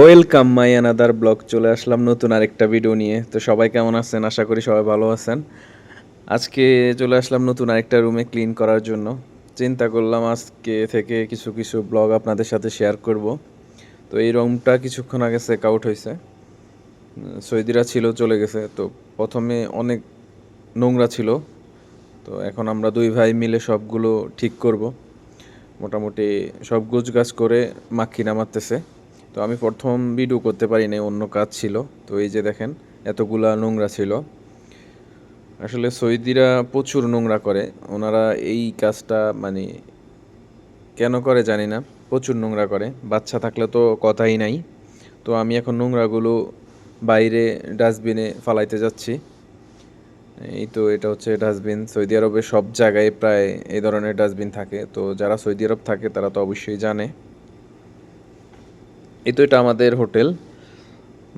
Welcome my another blog চলে আসলাম নতুন আরেকটা ভিডিও নিয়ে। তো সবাই কেমন আছেন? আশা করি সবাই ভালো আছেন। আজকে চলে আসলাম নতুন আরেকটা রুমে ক্লিন করার জন্য। চিন্তা করলাম আজকে থেকে কিছু কিছু ব্লগ আপনাদের সাথে শেয়ার করব। তো এই রুমটা কিছুক্ষণ আগে চেক আউট হয়েছে। সৈদিরা ছিল, চলে গেছে। তো প্রথমে অনেক নোংরা ছিল। তো এখন আমরা দুই ভাই মিলে সবগুলো ঠিক করব। মোটামুটি সব গোছ গাছ করে মাক্ষি নামাতেছে তো আমি প্রথম ভিডিও করতে পারি নাই অন্য কাজ ছিল। তো এই যে দেখেন, এতগুলা নোংরা ছিল। আসলে সৌদিরা প্রচুর নোংরা করে। ওনারা এই কাজটা মানে কেন করে জানি না, প্রচুর নোংরা করে। বাচ্চা থাকলে তো কথাই নাই। তো আমি এখন নোংরাগুলো বাইরে ডাস্টবিনে ফালাইতে যাচ্ছি। এই তো এটা হচ্ছে ডাস্টবিন। সৌদি আরবে সব জায়গায় প্রায় এই ধরনের ডাস্টবিন থাকে। তো যারা সৌদি আরব থাকে, তারা তো অবশ্যই জানে। এই তো এটা আমাদের হোটেল।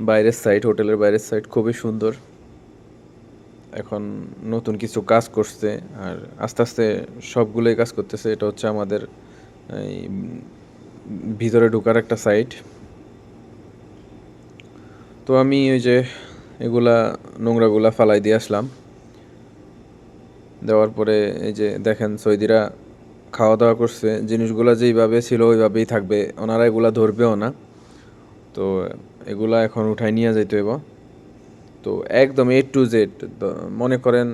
বাইরের সাইড হোটেলের বাইরের সাইড খুবই সুন্দর। এখন নতুন কিছু কাজ করছে আর আস্তে আস্তে সবগুলোই কাজ করতেছে। এটা হচ্ছে আমাদের এই ভিতরে ঢোকার একটা সাইড তো আমি ওই যে এগুলা নোংরাগুলা ফালাই দিয়ে আসলাম। দেওয়ার পরে এই যে দেখেন সৌদিরা খাওয়া দাওয়া করছে। জিনিসগুলো যেইভাবে ছিল ওইভাবেই থাকবে। ওনারা এগুলা ধরবেও না। তো এগুলা এখন উঠাই নিয়ে যাইতে হইব। তো একদম এ টু জেড মনে করেন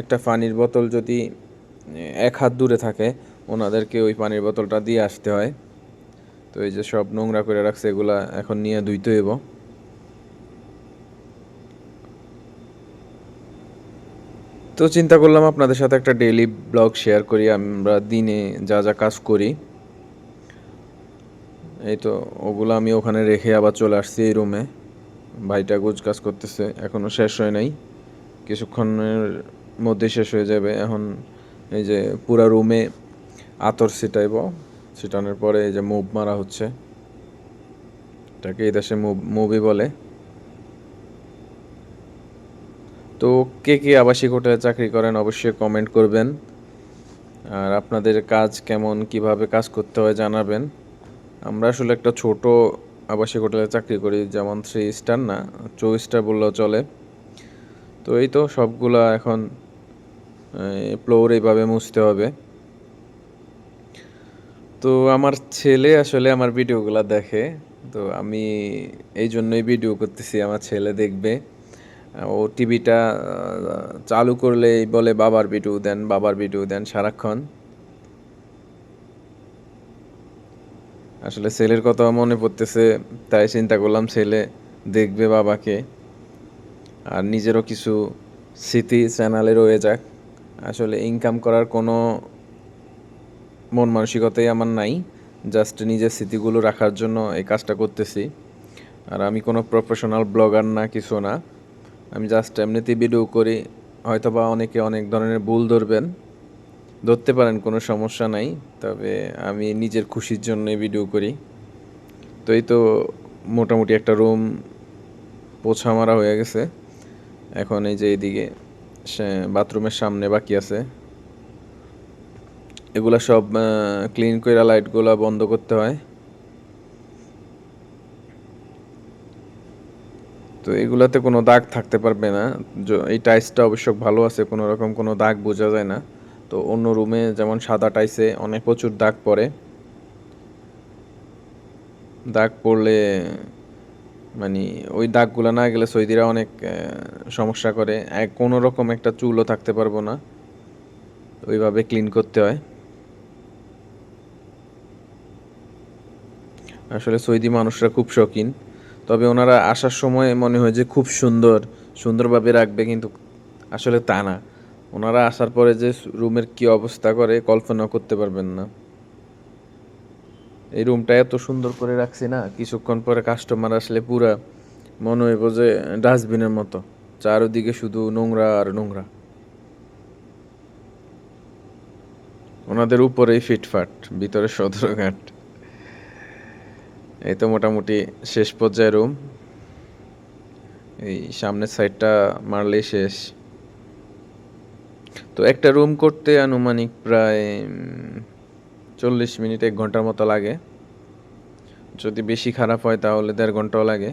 একটা পানির বোতল যদি এক হাত দূরে থাকে, ওনাদেরকে ওই পানির বোতলটা দিয়ে আসতে হয়। তো এই যে সব নোংরা করে রাখছে, এগুলা এখন নিয়ে ধুইতে হইব। তো চিন্তা করলাম আপনাদের সাথে একটা ডেইলি ব্লগ শেয়ার করি, আমরা দিনে যা যা কাজ করি। এই তো ওগুলো আমি ওখানে রেখে আবার চলে আসছি এই রুমে ভাইটা গোছ কাজ করতেছে, এখনও শেষ হয় নাই। কিছুক্ষণের মধ্যে শেষ হয়ে যাবে। এখন এই যে পুরা রুমে আতর ছিটাইব। ছিটানোর পরে এই যে মুভ মারা হচ্ছে। এটাকে এই দেশে মুভি বলে। তো কে কে আবাসিক হোটেলে চাকরি করেন অবশ্যই কমেন্ট করবেন। আর আপনাদের কাজ কেমন, কীভাবে কাজ করতে হয় জানাবেন। আমরা আসলে একটা ছোট আবাসিক হোটেলে চাকরি করি, যেমন থ্রি স্টার না চৌ স্টার বললেও চলে। তো এই তো সবগুলা এখন ফ্লোর এইভাবে মুছতে হবে। তো আমার ছেলে আসলে আমার ভিডিওগুলো দেখে, তো আমি এই জন্যই ভিডিও করতেছি, আমার ছেলে দেখবে। ও টিভিটা চালু করলেই বলে, বাবার ভিডিও দেন, বাবার ভিডিও দেন সারাক্ষণ। আসলে ছেলের কথা মনে পড়তেছে, তাই চিন্তা করলাম ছেলে দেখবে বাবাকে। আর নিজেরও কিছু স্মৃতি চ্যানেলে রয়ে যাক। আসলে ইনকাম করার কোনো মন মানসিকতাই আমার নাই জাস্ট নিজের স্মৃতিগুলো রাখার জন্য এই কাজটা করতেছি। আর আমি কোনো প্রফেশনাল ব্লগার না, কিছু না। আমি জাস্ট এমনিতেই ভিডিও করি, হয়তোবা অনেকে অনেক ধরনের ভুল ধরবেন। ধরতে পারেন, কোনো সমস্যা নাই। তবে আমি নিজের খুশির জন্যই ভিডিও করি। তো এই তো মোটামুটি একটা রুম পোছা মারা হয়ে গেছে। এখন এই যে এইদিকে বাথরুমের সামনে বাকি আছে। এগুলা সব ক্লিন করে লাইটগুলা বন্ধ করতে হয়। তো এগুলাতে কোনো দাগ থাকতে পারবে না। এই টাইসটা অবশ্য ভালো আছে, কোনো রকম কোনো দাগ বোঝা যায় না। তো অন্য রুমে যেমন সাদা টাইসে অনেক প্রচুর দাগ পড়ে। দাগ পড়লে মানে ওই দাগগুলো না গেলে সৌদিরা অনেক সমস্যা করে। এক কোনো রকম একটা চুলও থাকতে পারব না। ওইভাবে ক্লিন করতে হয়। আসলে সৌদি মানুষরা খুব শৌখিন। তবে ওনারা আসার সময় মনে হয় যে খুব সুন্দর, সুন্দরভাবে রাখবে কিন্তু আসলে তা না। ওনারা আসার পরে যে রুমের কি অবস্থা করে কল্পনা করতে পারবেন না। এই রুমটা এত সুন্দর করে রাখছি না, কিছুক্ষণ পরে কাস্টমার আসলে পুরা মনে হইব যে ডাস্টবিনের মতো। চারোদিকে শুধু নোংরা আর নোংরা। ওনাদের উপরেই ফিটফাট, ভিতরে সদরঘাট। এই তো মোটামুটি শেষ পর্যায়ে রুম এই সামনের সাইডটা মারলেই শেষ। তো একটা রুম করতে আনুমানিক প্রায় চল্লিশ মিনিট, এক ঘণ্টার মতো লাগে। যদি বেশি খারাপ হয় তাহলে দেড় ঘন্টাও লাগে।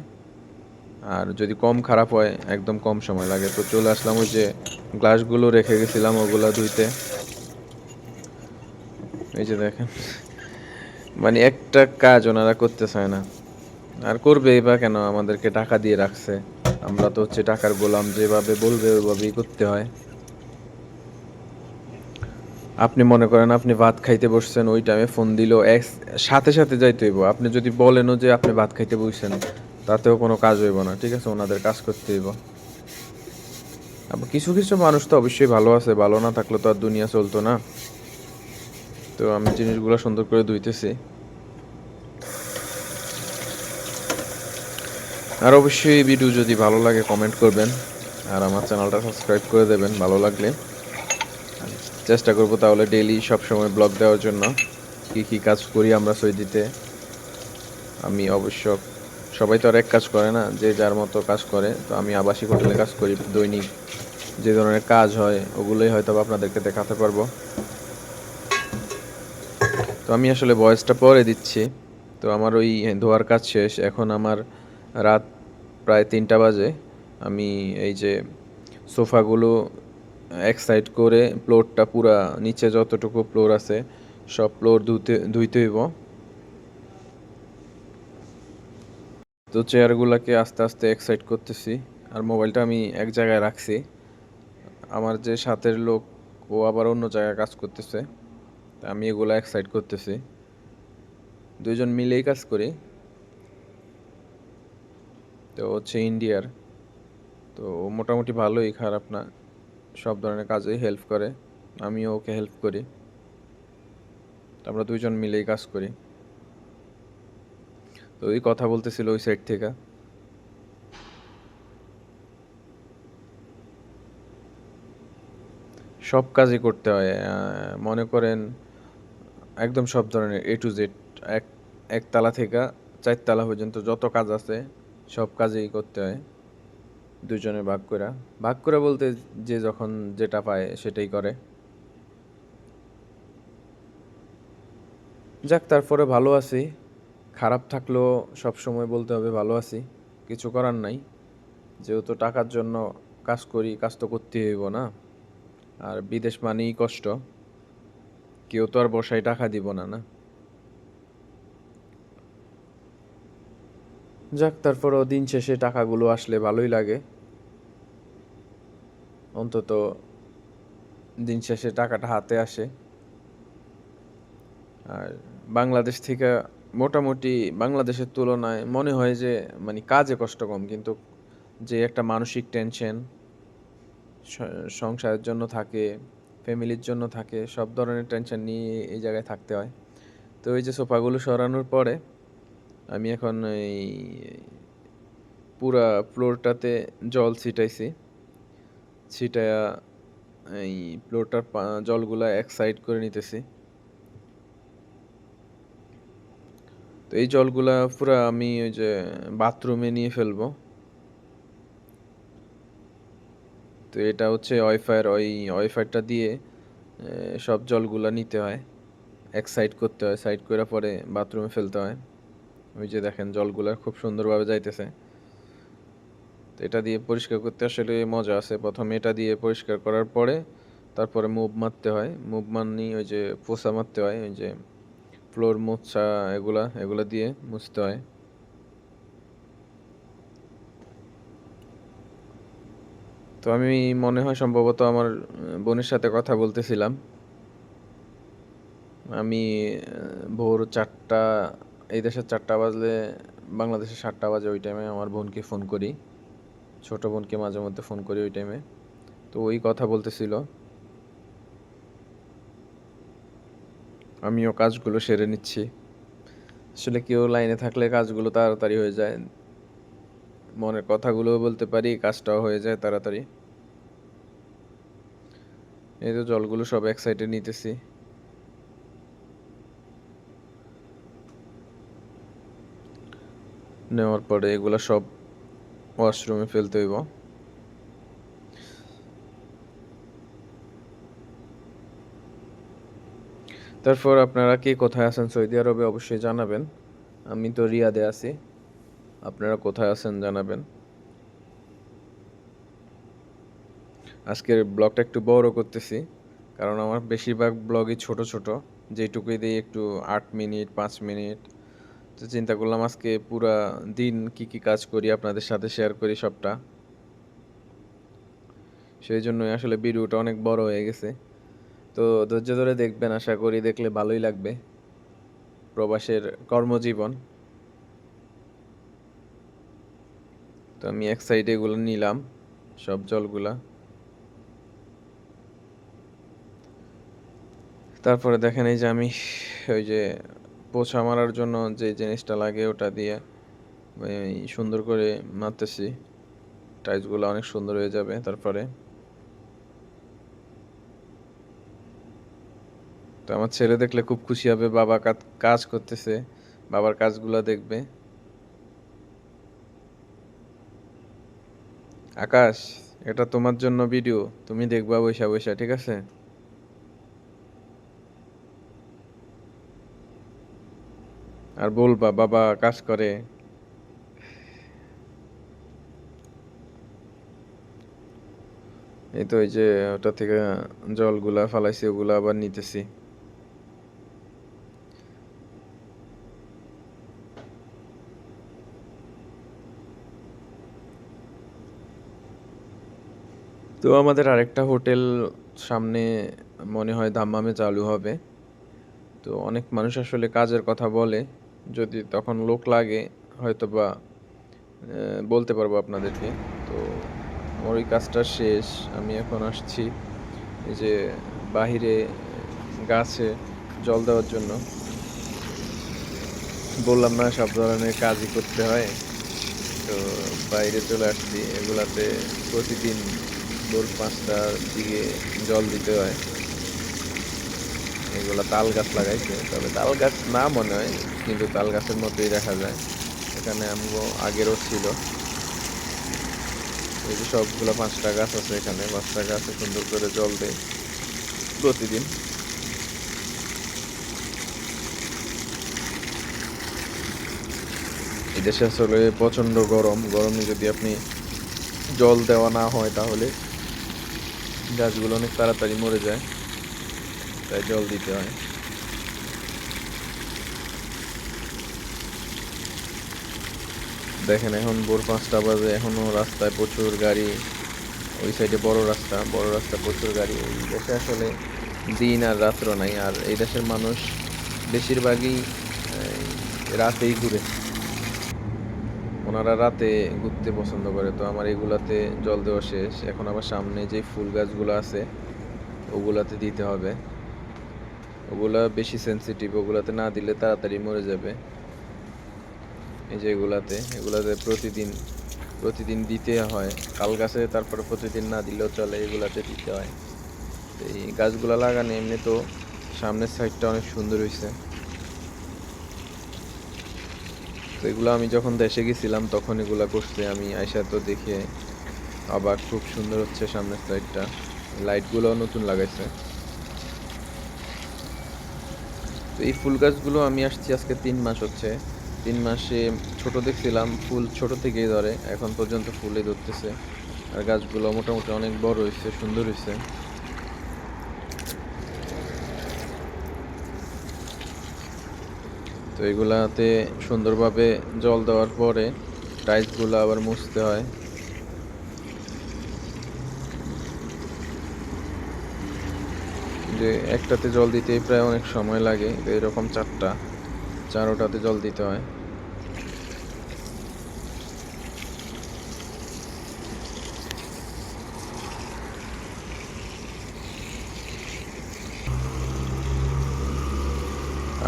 আর যদি কম খারাপ হয়, একদম কম সময় লাগে। তো চলে আসলাম ওই যে গ্লাসগুলো রেখে গেছিলাম ওগুলো ধুইতে। এই যে দেখেন মানে একটা কাজ ওনারা করতে চায় না। আর করবে বা কেন? আমাদেরকে টাকা দিয়ে রাখছে। আমরা তো হচ্ছে টাকার গোলাম, যেভাবে বলবে ওইভাবেই করতে হয়। আপনি মনে করেন আপনি ভাত খাইতে বসছেন, ওই টাইমে ফোন দিল, এক সাথে সাথে যাইতে হইব। আপনি যদি বলেনও যে আপনি ভাত খাইতে বসছেন, তাতেও কোনো কাজ হইব না, ঠিক আছে? ওনাদের কাজ করতে হইব। কিছু কিছু মানুষ তো অবশ্যই ভালো আছে, ভালো না থাকলে তো আর দুনিয়া চলতো না। তো আমি জিনিসগুলো সুন্দর করে ধুইতেছি। আর অবশ্যই ভিডিও যদি ভালো লাগে কমেন্ট করবেন। আর আমার চ্যানেলটা সাবস্ক্রাইব করে দেবেন, ভালো লাগলে। চেষ্টা করব তাহলে ডেইলি সবসময় ব্লগ দেওয়ার জন্য। কি কি কাজ করি আমরা সৈদিতে? আমি অবশ্য, সবাই তো আর এক কাজ করে না, যে যার মতো কাজ করে। তো আমি আবাসিক হোটেলে কাজ করি, দৈনিক যে ধরনের কাজ হয়, ওগুলোই হয়তো আপনাদেরকে দেখাতে পারব। তো আমি আসলে বয়সটা পরে দিচ্ছি। তো আমার ওই ধোয়ার কাজ শেষ। এখন আমার রাত প্রায় তিনটা বাজে। আমি এই যে সোফাগুলো এক সাইড করে ফ্লোরটা পুরা নিচে যতটুকু ফ্লোর আছে, সব ফ্লোর ধুতে, ধুইতে হইব। তো চেয়ারগুলোকে আস্তে আস্তে এক সাইড করতেছি, আর মোবাইলটা আমি এক জায়গায় রাখছি। আমার যে সাথের লোক, ও আবার অন্য জায়গায় কাজ করতেছে, তা আমি এগুলো এক সাইড করতেছি। দুইজন মিলেই কাজ করি। তো হচ্ছে ইন্ডিয়ার তো মোটামুটি ভালোই, খারাপ না। সব ধরনের কাজেই হেল্প করে, আমিও ওকে হেল্প করি। আমরা দুইজন মিলেই কাজ করি। তো ওই কথা বলতেছিল ওই সাইড থেকে। সব কাজই করতে হয় মনে করেন একদম সব ধরনের এ টু জেড এক, একতলা থেকে চারতলা পর্যন্ত যত কাজ আছে সব কাজেই করতে হয়। দুজনে ভাগ করা ভাগ করে বলতে যে যখন যেটা পায় সেটাই করে। যাক, তারপরে ভালো আছি। খারাপ থাকলেও সব সময় বলতে হবে ভালো আছি। কিছু করার নাই। যেহেতু টাকার জন্য কাজ করি, কাজ তো করতে হইব না। আর বিদেশ মানেই কষ্ট। কেউ তো আর বসায় টাকা দিব না না? যাক, তারপরও দিন শেষে টাকাগুলো আসলে ভালোই লাগে। অন্তত দিন শেষে টাকাটা হাতে আসে। আর বাংলাদেশ থেকে মোটামুটি বাংলাদেশের তুলনায় মনে হয় যে মানে কাজে কষ্ট কম, কিন্তু যে একটা মানসিক টেনশন সংসারের জন্য থাকে, ফ্যামিলির জন্য থাকে, সব ধরনের টেনশন নিয়ে এই জায়গায় থাকতে হয়। তো এই যে সোফাগুলো সরানোর পরে আমি এখন এই পুরা ফ্লোরটাতে জল ছিটাইছি। ছিটায়া এই ফ্লোরটার পা- জলগুলা এক সাইড করে নিতেছি। তো এই জলগুলা পুরা আমি ওই যে বাথরুমে নিয়ে ফেলব। তো এটা হচ্ছে ওয়াইফাইয়ের ওই ওয়াইফাইটা দিয়ে সব জলগুলা নিতে হয়। এক সাইড করতে হয় সাইড করে পরে বাথরুমে ফেলতে হয়। ওই যে দেখেন জলগুলা খুব সুন্দরভাবে যাইতেছে। এটা দিয়ে পরিষ্কার করতে আসলে মজা আছে। প্রথমে এটা দিয়ে পরিষ্কার করার পরে তারপরে মুভ মারতে হয়। মুভ মারনি ওই যে পোছা মারতে হয়, ওই যে ফ্লোর মোছা এগুলা এগুলা দিয়ে মুছতে হয়। তো আমি মনে হয় সম্ভবত আমার বোনের সাথে কথা বলতেছিলাম। আমি ভোর চারটা, এই দেশের চারটা বাজলে বাংলাদেশের সাতটা বাজে ওই টাইমে আমার বোনকে ফোন করি। ছোট বোনকে মাঝে মধ্যে ফোন করি ওই টাইমে তো ওই কথা বলতেছিল। আমিও কাজগুলো সেরে নিচ্ছি। আসলে কেউ লাইনে থাকলে কাজগুলো তাড়াতাড়ি হয়ে যায়। মনের কথাগুলোও বলতে পারি, কাজটাও হয়ে যায় তাড়াতাড়ি। এই তো জলগুলো সব এক সাইডে নিতেছি। নেওয়ার পরে এগুলো সব ওয়াশরুমে ফেলতে হইব। তারপর আপনারা কে কোথায় আছেন সৌদি আরবে অবশ্যই জানাবেন। আমি তো রিয়াদে আছি। আপনারা কোথায় আছেন জানাবেন। আজকের ব্লগটা একটু বড় করতেছি, কারণ আমার বেশিরভাগ ব্লগই ছোট ছোট। যেটুকুই দিই একটু আট মিনিট, পাঁচ মিনিট তো চিন্তা করলাম আজকে পুরা দিন কি কি কাজ করি, আপনাদের সাথে শেয়ার করি সবটা। সেই জন্যই আসলে ভিডিওটা অনেক বড় হয়ে গেছে। তো ধৈর্য ধরে দেখবেন, আশা করি দেখলে ভালোই লাগবে প্রবাসের কর্মজীবন। তো আমি এক সাইডে এগুলো নিলাম, সব জলগুলা। তারপরে দেখেন এই যে আমি ওই যে পোছা মারার জন্য যে জিনিসটা লাগে ওটা দিয়ে সুন্দর করে মারতেছি। টাইলসগুলো অনেক সুন্দর হয়ে যাবে তারপরে। তো আমার ছেলে দেখলে খুব খুশি হবে, বাবা কাজ করতেছে, বাবার কাজগুলো দেখবে। আকাশ, এটা তোমার জন্য ভিডিও তুমি দেখবা বৈশা বৈশা, ঠিক আছে? আর বলবা বাবা কাজ করে। এই তো এই যে ওটা থেকে জলগুলা ফালাইছি, ওগুলা আবার নিতেছি। তো আমাদের আরেকটা হোটেল সামনে মনে হয় দাম্মামে চালু হবে। তো অনেক মানুষ আসলে কাজের কথা বলে। যদি তখন লোক লাগে হয়তো বা বলতে পারব আপনাদেরকে। তো আমার ওই কাজটা শেষ। আমি এখন আসছি এই যে বাহিরে, গাছে জল দেওয়ার জন্য। বললাম না, সব ধরনের কাজই করতে হয়। তো বাইরে চলে আসছি। এগুলাতে প্রতিদিন ভোর পাঁচটার দিকে জল দিতে হয়। এগুলো তাল গাছ লাগাইছে। তবে তাল গাছ না মনে হয়। কিন্তু তাল গাছের মতোই দেখা যায়। এখানে আমগো আগেরও ছিল। এই যে সবগুলো পাঁচটা গাছ আছে এখানে, পাঁচটা গাছে সুন্দর করে জল দেয় প্রতিদিন। এদেশে আসলে প্রচণ্ড গরম। গরমে যদি আপনি জল দেওয়া না হয় তাহলে গাছগুলো অনেক তাড়াতাড়ি মরে যায়। তাই জল দিতে হয়। দেখেন, এখন ভোর পাঁচটা বাজে, এখনও রাস্তায় প্রচুর গাড়ি, ওই সাইডে বড় রাস্তা বড় রাস্তা প্রচুর গাড়ি। এই দেশে আসলে দিন আর রাত্র নাই, আর এই দেশের মানুষ বেশিরভাগই রাতেই ঘুরে। ওনারা রাতে ঘুরতে পছন্দ করে, তো আমার এগুলাতে জল দেওয়া শেষ। এখন আবার সামনে যে ফুল গাছগুলো আছে, ওগুলাতে দিতে হবে। ওগুলা বেশি সেন্সিটিভ ওগুলাতে না দিলে তাড়াতাড়ি মরে যাবে। এই যে এগুলাতে এগুলাতে প্রতিদিন প্রতিদিন দিতে হয়। কাল গাছে তারপরে প্রতিদিন না দিলেও চলে, এগুলাতে দিতে হয়। এই গাছগুলা লাগানো এমনি তো সামনের সাইডটা অনেক সুন্দর হয়েছে তো এগুলো আমি যখন দেশে গেছিলাম, তখন এগুলা করছে। আমি আইসা তো দেখে আবার খুব সুন্দর হচ্ছে সামনের সাইডটা। লাইটগুলো নতুন লাগাইছে। তো এই ফুল গাছগুলো আমি আসছি আজকে তিন মাস হচ্ছে। তিন মাসে ছোট দেখছিলাম, ফুল ছোট থেকেই ধরে, এখন পর্যন্ত ফুলে ধরতেছে। আর গাছগুলো মোটামুটি অনেক বড় হয়েছে, সুন্দর হয়েছে। তো এগুলাতে সুন্দরভাবে জল দেওয়ার পরে টাইলসগুলো আবার মুছতে হয়। যে একটাতে জল দিতে প্রায় অনেক সময় লাগে এরকম চারটা। চারোটাতে জল দিতে হয়।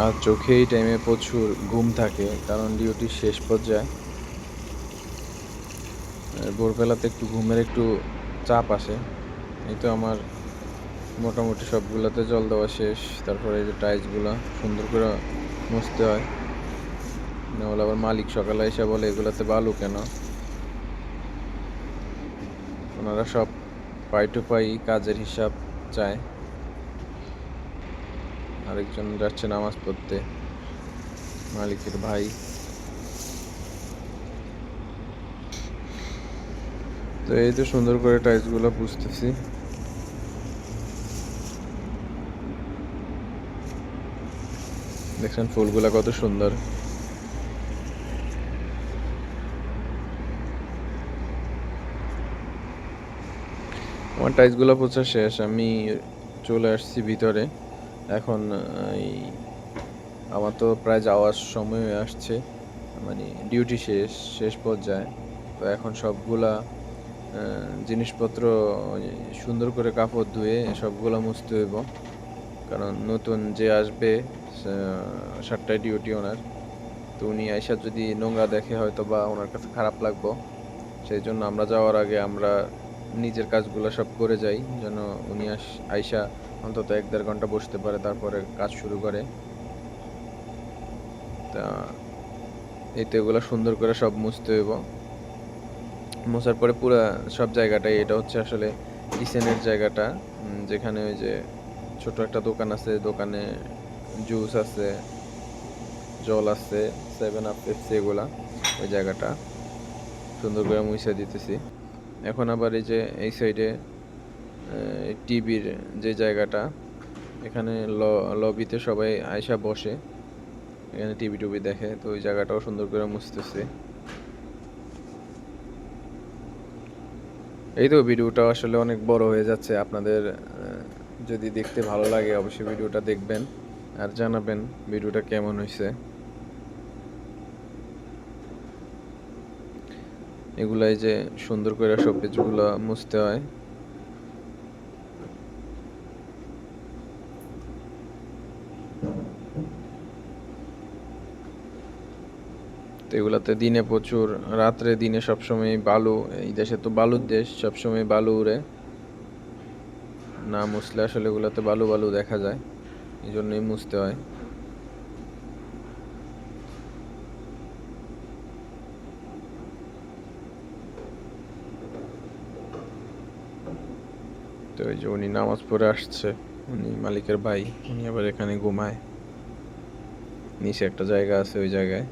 আর চোখে এই টাইমে প্রচুর ঘুম থাকে, কারণ ডিউটি শেষ পর্যায়ে ভোরবেলাতে একটু ঘুমের একটু চাপ আসে। এই তো আমার মোটামুটি সবগুলোতে জল দেওয়া শেষ, তারপরে এই যে টাইলসগুলো সুন্দর করে মুছতে হয়। নাহলে আবার মালিক সকালে এসে বলে, এগুলোতে বালু কেন? ওনারা সব পাই টু পাই কাজের হিসাব চায়। আরেকজন যাচ্ছে নামাজ পড়তে, মালিকের ভাই। তো এই তো সুন্দর করে টাইলসগুলো বুঝতেছি। দেখছেন ফুলগুলা কত সুন্দর। আমার টাইলসগুলো পোছা শেষ, আমি চলে আসছি ভিতরে। এখন এই আমার তো প্রায় যাওয়ার সময় আসছে মানে ডিউটি শেষ শেষ পর্যায়ে। তো এখন সবগুলা জিনিসপত্র সুন্দর করে কাপড় ধুয়ে সবগুলো মুছতে হইব। কারণ নতুন যে আসবে সাতটায় ডিউটি ওনার। তো উনি আইসা যদি নোংরা দেখে হয়তো বা ওনার কাছে খারাপ লাগবো। সেই জন্য আমরা যাওয়ার আগে আমরা নিজের কাজগুলো সব করে যাই, যেন উনি আইসা অন্তত এক দেড় ঘণ্টা বসতে পারে, তারপরে কাজ শুরু করে। তা এই তো এগুলো সুন্দর করে সব মুছতে হইব। মোছার পরে পুরো সব জায়গাটাই, এটা হচ্ছে আসলে কিচেনের জায়গাটা যেখানে ওই যে ছোট একটা দোকান আছে, দোকানে জুস আছে, জল আছে সেভেন আপ পেপসি এগুলা, ওই জায়গাটা। সুন্দর করে মুছে দিতেছি। এখন আবার এই যে, এই সাইডে টিভির যে জায়গাটা, এখানে লবিতে সবাই আয়সা বসে। এখানে টিভি টুবি দেখে, তো ওই জায়গাটাও সুন্দর করে মুছতেছে। এই তো ভিডিওটা আসলে অনেক বড় হয়ে যাচ্ছে। আপনাদের যদি দেখতে ভালো লাগে, অবশ্যই ভিডিওটা দেখবেন। আর জানাবেন ভিডিওটা কেমন হয়েছে এগুলাই যে সুন্দর করে সব কিছুগুলো মুছতে হয়। তো এগুলাতে দিনে প্রচুর, রাত্রে দিনে সবসময় বালু, এই দেশে তো বালুর দেশ সবসময় বালু উড়ে। না মুছলে আসলে এগুলাতে বালু বালু দেখা যায়। এই জন্যই মুছতে হয়। তো এই যে উনি নামাজ পড়ে আসছে, উনি মালিকের ভাই, উনি আবার এখানে ঘুমায়। নিচে একটা জায়গা আছে ওই জায়গায়।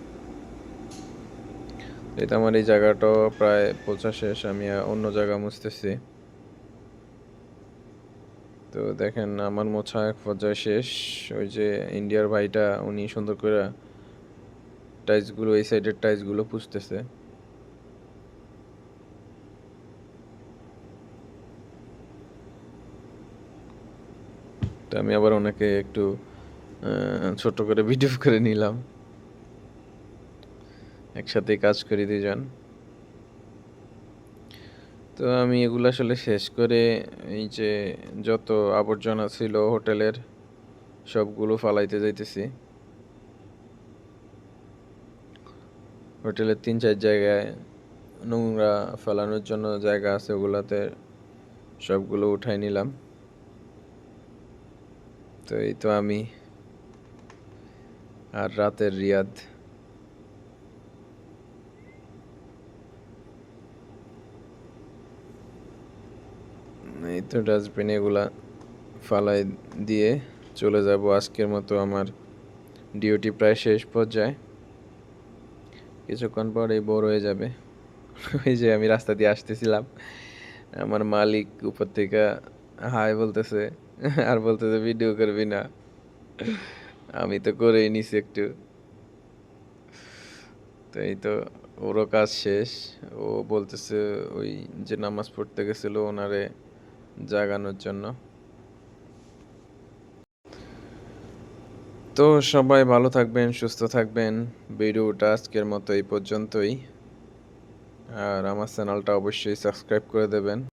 এটা আমার এই জায়গাটাও প্রায় পৌঁছা শেষ, আমি অন্য জায়গা মুছতেছি। তো দেখেন, আমার মোছা এক পর্যায়ে শেষ। ওই যে ইন্ডিয়ার ভাইটা, উনি সুন্দর করে টাইলসগুলো এই সাইডের টাইলসগুলো পুষতেছে। তো আমি আবার ওনাকে একটু ছোট করে ভিডিও করে নিলাম। একসাথে কাজ করি দুজন তো আমি এগুলো আসলে শেষ করে এই যে যত আবর্জনা ছিল হোটেলের, সবগুলো ফালাইতে যাইতেছি। হোটেলের তিন চার জায়গায় নোংরা ফেলানোর জন্য জায়গা আছে ওগুলাতে সবগুলো উঠাই নিলাম। তো এই তো আমি। আর রাতের রিয়াদ। তো ডাস্টবিন এগুলা ফালাই দিয়ে চলে যাব। আজকের মতো আমার ডিউটি প্রায় শেষ পর্যায়ে। কিছুক্ষণ পরেই বড় হয়ে যাবে। ওই যে আমি রাস্তা দিয়ে আসতেছিলাম। আমার মালিক উপর থেকে হাই বলতেছে, আর বলতেছে, ভিডিও করবি না। আমি তো করেই নিছি একটু। তো এই তো ওরও কাজ শেষ। ও বলতেছে, ওই যে নামাজ পড়তে গেছিল, ওনারে জাগানোর জন্য। তো সবাই ভালো থাকবেন, সুস্থ থাকবেন। ভিডিওটা আজকের মতো এই পর্যন্তই। আর আমার চ্যানেলটা অবশ্যই সাবস্ক্রাইব করে দেবেন।